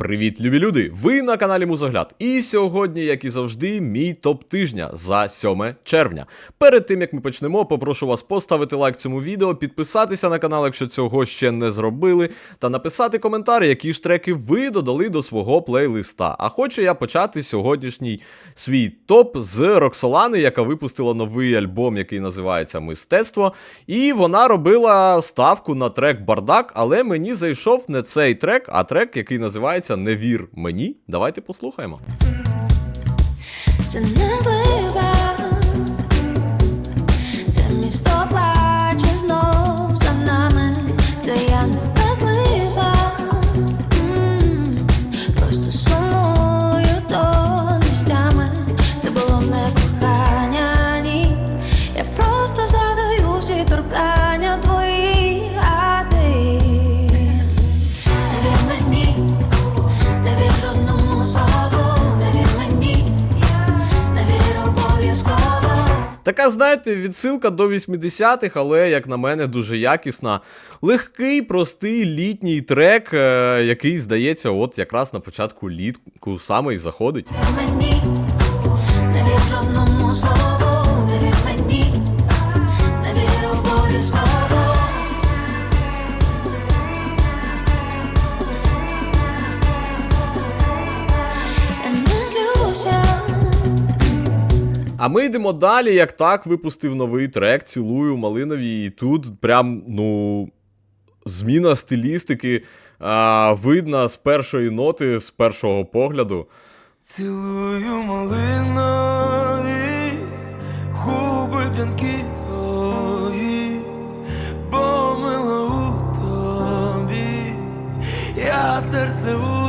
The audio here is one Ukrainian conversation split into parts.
Привіт, любі люди! Ви на каналі Музогляд. І сьогодні, як і завжди, мій топ тижня за 7 червня. Перед тим як ми почнемо, попрошу вас поставити лайк цьому відео, підписатися на канал, якщо цього ще не зробили, та написати коментар, які ж треки ви додали до свого плейлиста. А хочу я почати сьогоднішній свій топ з Роксолани, яка випустила новий альбом, який називається Мистецтво. І вона робила ставку на трек Бардак, але мені зайшов не цей трек, а трек, який називається Не вір мені. Давайте послухаємо. Це не Така, знаєте, відсилка до 80-х, але, як на мене, дуже якісна. Легкий, простий літній трек, е, який, здається, от якраз на початку літку саме і заходить. Мені, не А ми йдемо далі, як так випустив новий трек Цілую Малинові. І тут прям, ну, зміна стилістики а, видна з першої ноти, з першого погляду. Цілую малинові, губи п'янки твої, бо мила у тобі, я серце утопив,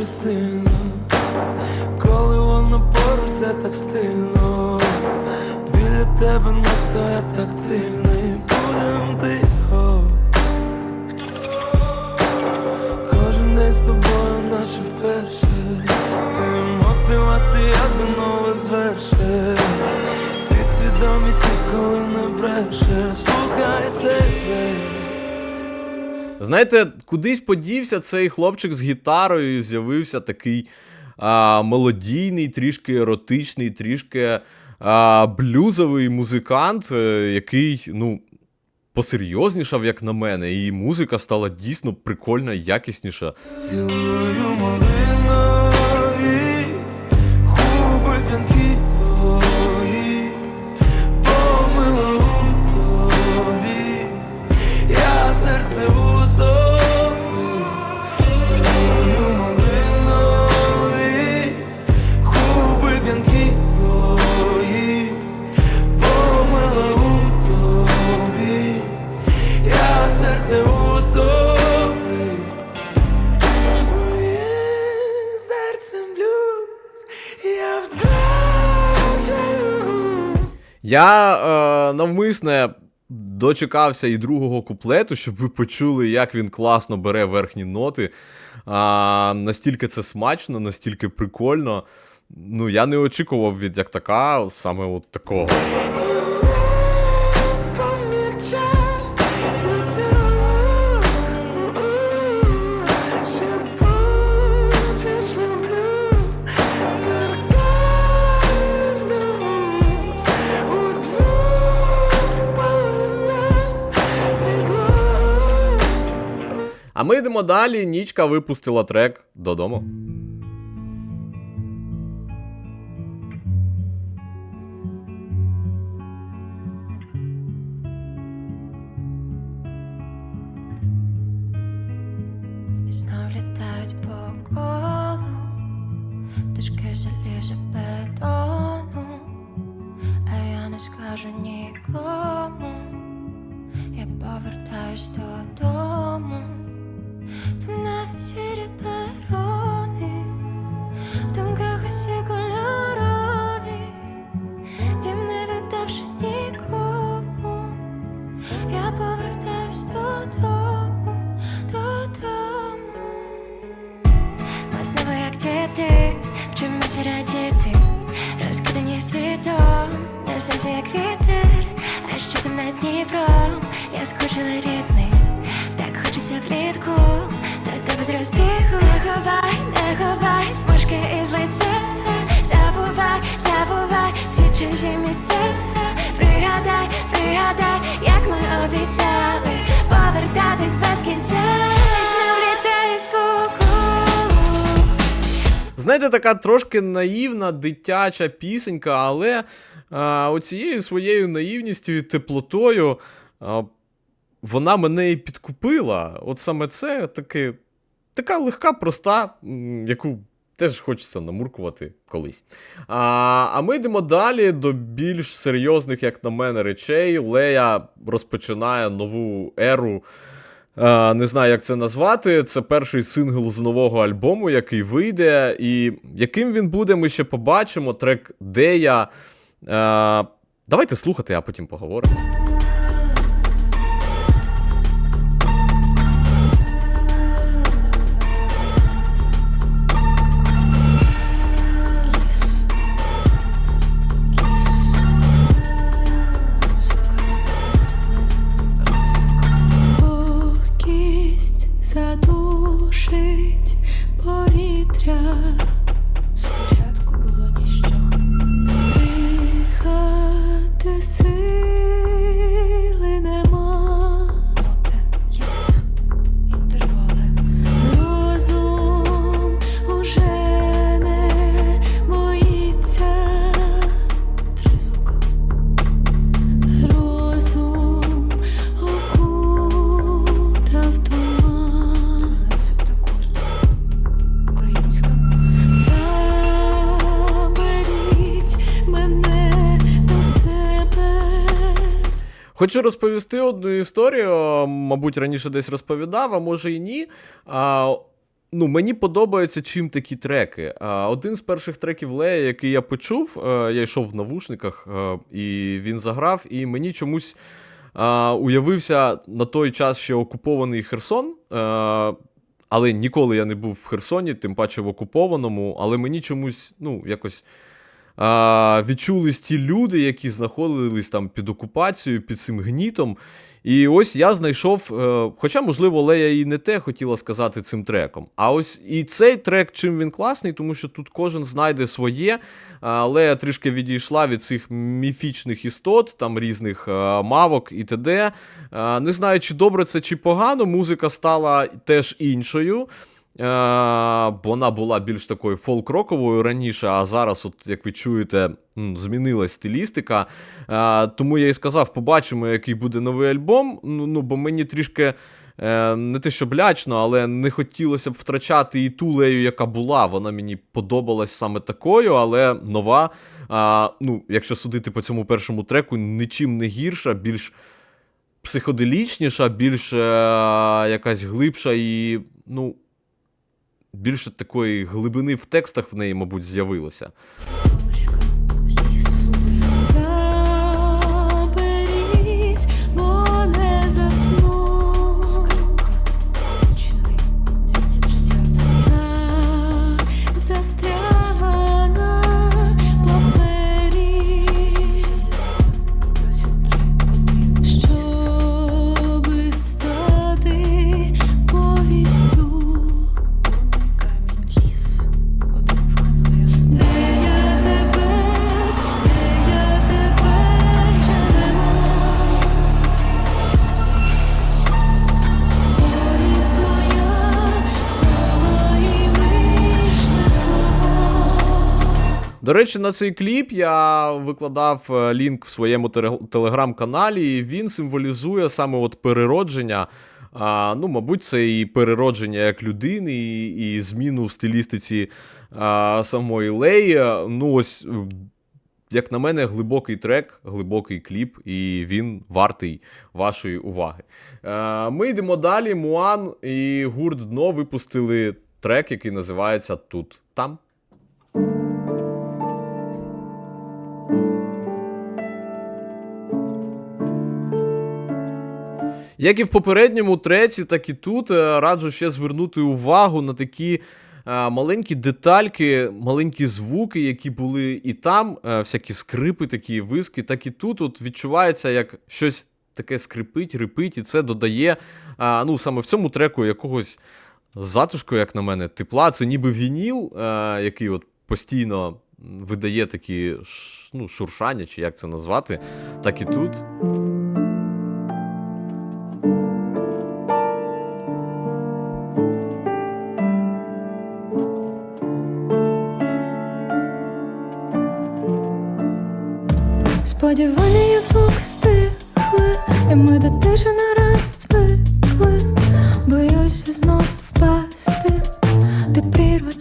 твої сильно, коли воно поруч це так стильно, біля тебе надто я тактильний, будем тихо. Кожен день з тобою, наче вперше. Ти мотивація до нових звершень. Підсвідомість ніколи не бреше. Слухай себе. Знаєте, кудись подівся цей хлопчик з гітарою, і з'явився такий а, мелодійний, трішки еротичний, трішки а, блюзовий музикант, е, який, ну. Посерйознішав, як на мене, і музика стала дійсно прикольна, якісніша. Цілую малинові серце втрачаю. Я е, навмисне дочекався і другого куплету, щоб ви почули, як він класно бере верхні ноти. А, настільки це смачно, настільки прикольно. Ну, я не очікував від як така, саме от такого. А ми йдемо далі. Нічка випустила трек додому. І знов літають по колу, пташки залізе бетону, а я не скажу нікому, я повертаюсь додому, Знаєте, така трошки наївна дитяча пісенька, але а, оцією своєю наївністю і теплотою а, вона мене і підкупила. От саме це таки, така легка, проста, яку теж хочеться намуркувати колись. А, а ми йдемо далі до більш серйозних, як на мене, речей. Лея розпочинає нову еру. Е, не знаю, як це назвати. Це перший сингл з нового альбому, який вийде. І яким він буде, ми ще побачимо. Трек Дея. Е, давайте слухати, а потім поговоримо. Хочу розповісти одну історію. Мабуть, раніше десь розповідав, а може і ні. А, ну, мені подобаються чим такі треки. А, один з перших треків Лея, який я почув, е, я йшов в навушниках, е, і він заграв, і мені чомусь а, уявився на той час ще окупований Херсон. Е, але ніколи я не був в Херсоні, тим паче в окупованому, але мені чомусь, ну, якось а, відчулись ті люди, які знаходились там під окупацією, під цим гнітом. І ось я знайшов, е, хоча, можливо, Лея і не те хотіла сказати цим треком. А ось і цей трек, чим він класний, тому що тут кожен знайде своє. А, Лея трішки відійшла від цих міфічних істот, там різних е, мавок і т.д. Е, не знаю, чи добре це, чи погано. Музика стала теж іншою. Е, вона була більш такою фолк-роковою раніше, а зараз, от, як ви чуєте, змінилась стилістика. Е, тому я і сказав, побачимо, який буде новий альбом. Ну, ну бо мені трішки. е, Не те, що лячно, але не хотілося б втрачати і ту лею, яка була. Вона мені подобалась саме такою, але нова. Ну, якщо судити по цьому першому треку, нічим не гірша, більш психоделічніша, більш якась глибша і, ну, більше такої глибини в текстах в неї, мабуть, з'явилося. До речі, на цей кліп я викладав е, лінк в своєму телеграм-каналі, і він символізує саме от переродження. А, ну, мабуть, це і переродження як людини, і, і зміну в стилістиці а, самої Леї. Ну, ось, е, як на мене, глибокий трек, глибокий кліп, і він вартий вашої уваги. Е, ми йдемо далі. Муан і гурт Дно випустили трек, який називається Тут там. Як і в попередньому треці, так і тут е, раджу ще звернути увагу на такі е, маленькі детальки, маленькі звуки, які були і там, е, всякі скрипи, такі виски, так і тут от відчувається як щось таке скрипить, рипить, і це додає, ну, саме в цьому треку якогось затишку, як на мене, тепла. Це ніби вініл, який от постійно видає такі ну, шуршання, чи як це назвати, так і тут. Сподівання, як звук стихли, і ми до тиші нараз звикли. Боюся знов впасти, ти прірва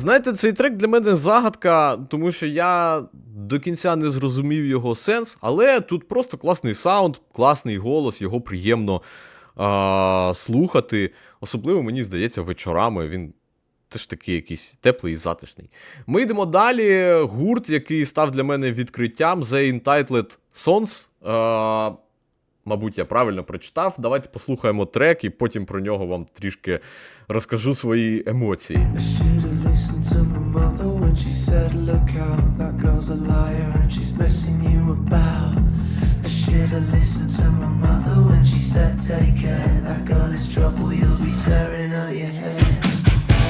Знаєте, цей трек для мене загадка, тому що я до кінця не зрозумів його сенс, але тут просто класний саунд, класний голос, його приємно а, слухати. Особливо, мені здається, вечорами він теж такий якийсь теплий і затишний. Ми йдемо далі. Гурт, який став для мене відкриттям, The Entitled Sons. А, Мабуть, я правильно прочитав. Давайте послухаємо трек і потім про нього вам трішки розкажу свої емоції. When she said, Look out, that girl's a liar and she's messing you about. I should have listened to my mother when she said, Take care, that girl is trouble, you'll be tearing out your hair.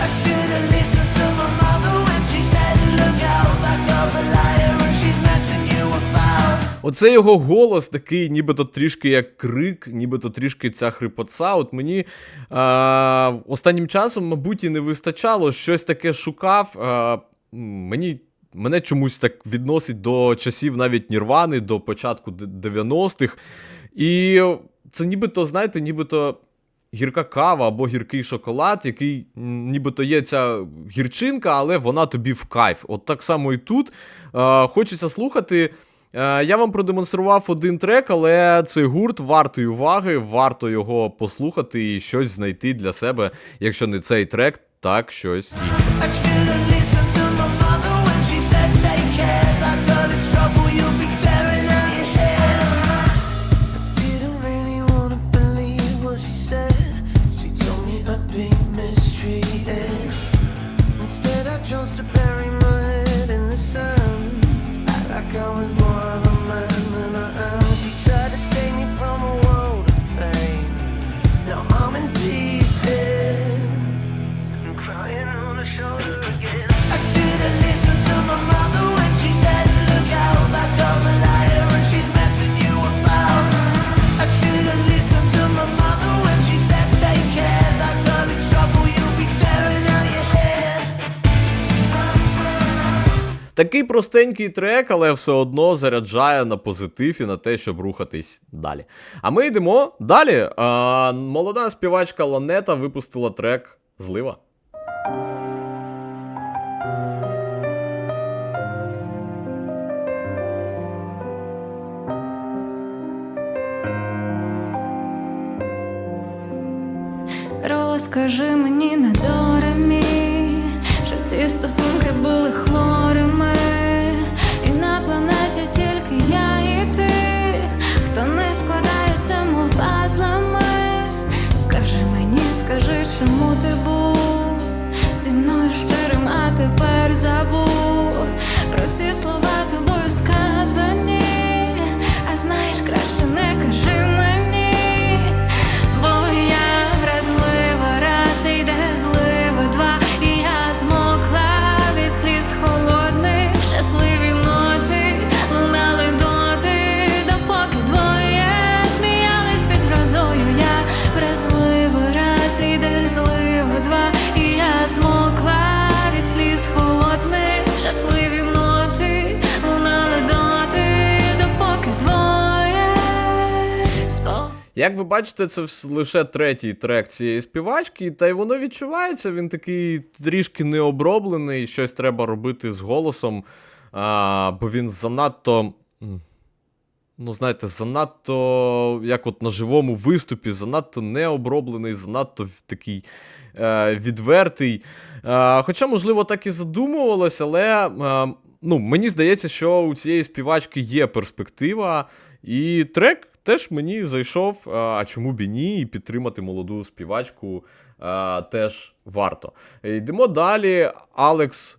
I should listened to my mother when she said, Look out, that girl's a liar and she's messing you about. Оце його голос такий, нібито трішки як крик, нібито трішки ця хрипоца. От мені а, останнім часом, мабуть, і не вистачало, щось таке шукав. М, мені. Мене чомусь так відносить до часів навіть Нірвани, до початку 90-х. І це нібито, знаєте, нібито гірка кава або гіркий шоколад, який нібито є ця гірчинка, але вона тобі в кайф. От так само і тут. Е, хочеться слухати. Е, я вам продемонстрував один трек, але цей гурт вартий уваги, варто його послухати і щось знайти для себе, якщо не цей трек, так щось інше. Такий простенький трек, але все одно заряджає на позитив і на те, щоб рухатись далі. А ми йдемо далі. А, молода співачка Ланета випустила трек Злива. Розкажи мені на доремі, що ці стосунки були хворими, ти був Як ви бачите, це лише третій трек цієї співачки, та й воно відчувається. Він такий трішки необроблений, щось треба робити з голосом, а, бо він занадто. Ну, знаєте, занадто, як от на живому виступі, занадто необроблений, занадто такий е, відвертий. Е, хоча, можливо, так і задумувалось, але е, ну, мені здається, що у цієї співачки є перспектива, і трек теж мені зайшов. е, а чому б і ні? І підтримати молоду співачку а, теж варто. Йдемо далі. Алекс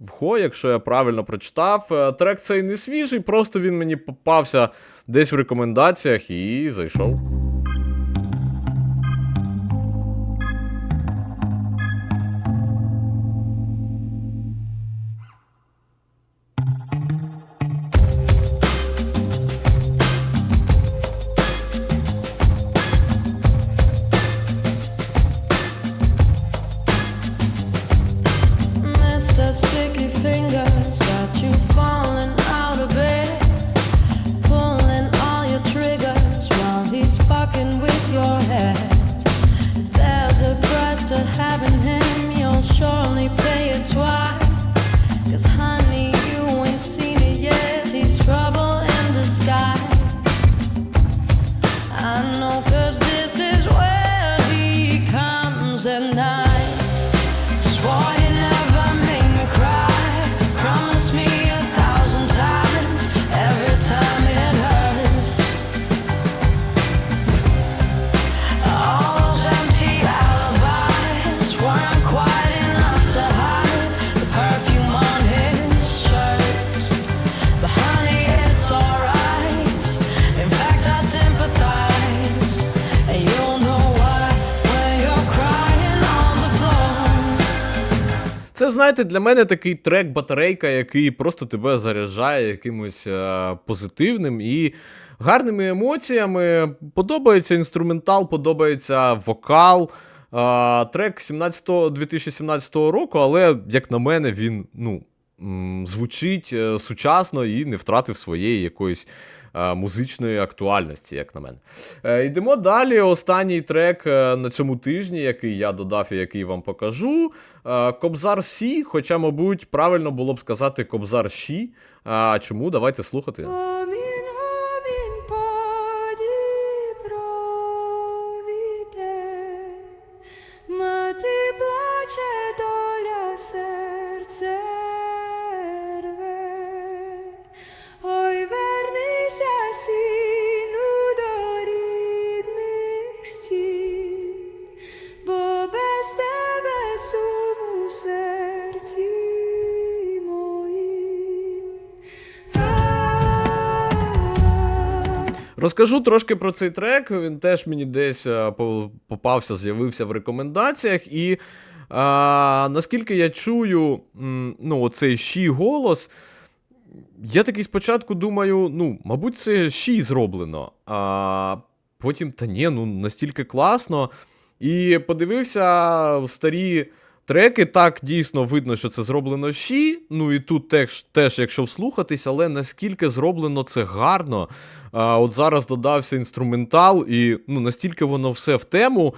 Вхо, якщо я правильно прочитав. Е, Трек цей не свіжий, просто він мені попався десь в рекомендаціях і зайшов. Знаєте, для мене такий трек батарейка, який просто тебе заряджає якимось е, позитивним і гарними емоціями. Подобається інструментал, подобається вокал. Е, трек 17 2017 року, але, як на мене, він ну, звучить е, сучасно і не втратив своєї якоїсь музичної актуальності, як на мене. Е, йдемо далі. Останній трек е, на цьому тижні, який я додав і який вам покажу. Е, Кобзар Сі, хоча, мабуть, правильно було б сказати Кобзар Ші. А чому? Давайте слухати. Розкажу трошки про цей трек. Він теж мені десь е, попався, з'явився в рекомендаціях. І а, наскільки я чую, ну, оцей щі голос. Я такий спочатку думаю, ну, мабуть, це щі зроблено. А потім, та ні, ну настільки класно. І подивився в старі треки, так дійсно видно, що це зроблено щі. Ну і тут теж, теж якщо вслухатись, але наскільки зроблено це гарно. А, от зараз додався інструментал, і ну, настільки воно все в тему.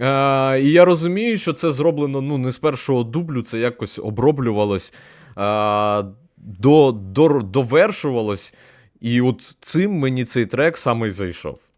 Е, і я розумію, що це зроблено ну, не з першого дублю, це якось оброблювалось, е, до, до, довершувалось. І от цим мені цей трек саме й зайшов.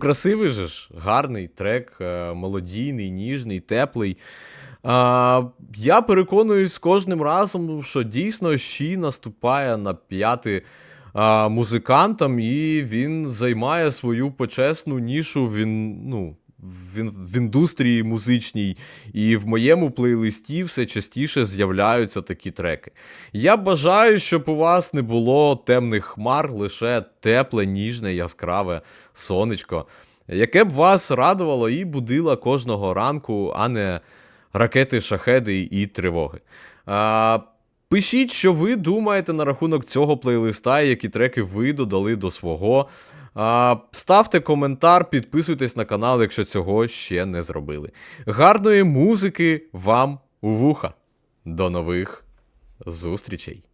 Красивий же ж, гарний трек, е, мелодійний, ніжний, теплий. А, я переконуюсь кожним разом, що дійсно щі наступає на п'яти а, музикантом, і він займає свою почесну нішу. Він, ну, в, ін- в індустрії музичній, і в моєму плейлисті все частіше з'являються такі треки. Я бажаю, щоб у вас не було темних хмар, лише тепле, ніжне, яскраве сонечко, яке б вас радувало і будило кожного ранку, а не ракети, шахеди і тривоги. А, Пишіть, що ви думаєте на рахунок цього плейлиста, які треки ви додали до свого. Ставте коментар, підписуйтесь на канал, якщо цього ще не зробили. Гарної музики вам у вуха. До нових зустрічей!